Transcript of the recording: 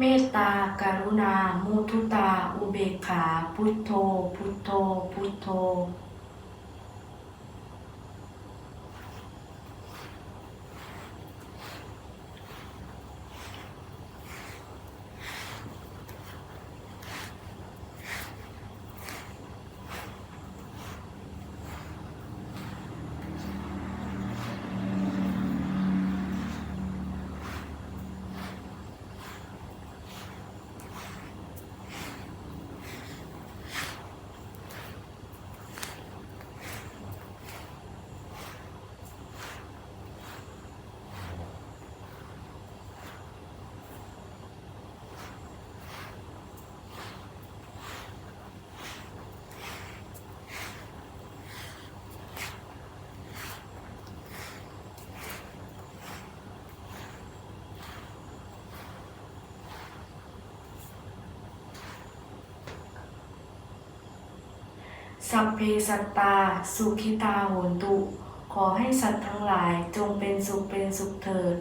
เมตตากรุณา มุทุตา อุเบกขา พุทโธ พุทโธ พุทโธ สัพเพสัตตา สุขิตาโหนตุ ขอให้สัตว์ทั้งหลายจงเป็นสุขเป็นสุขเถิด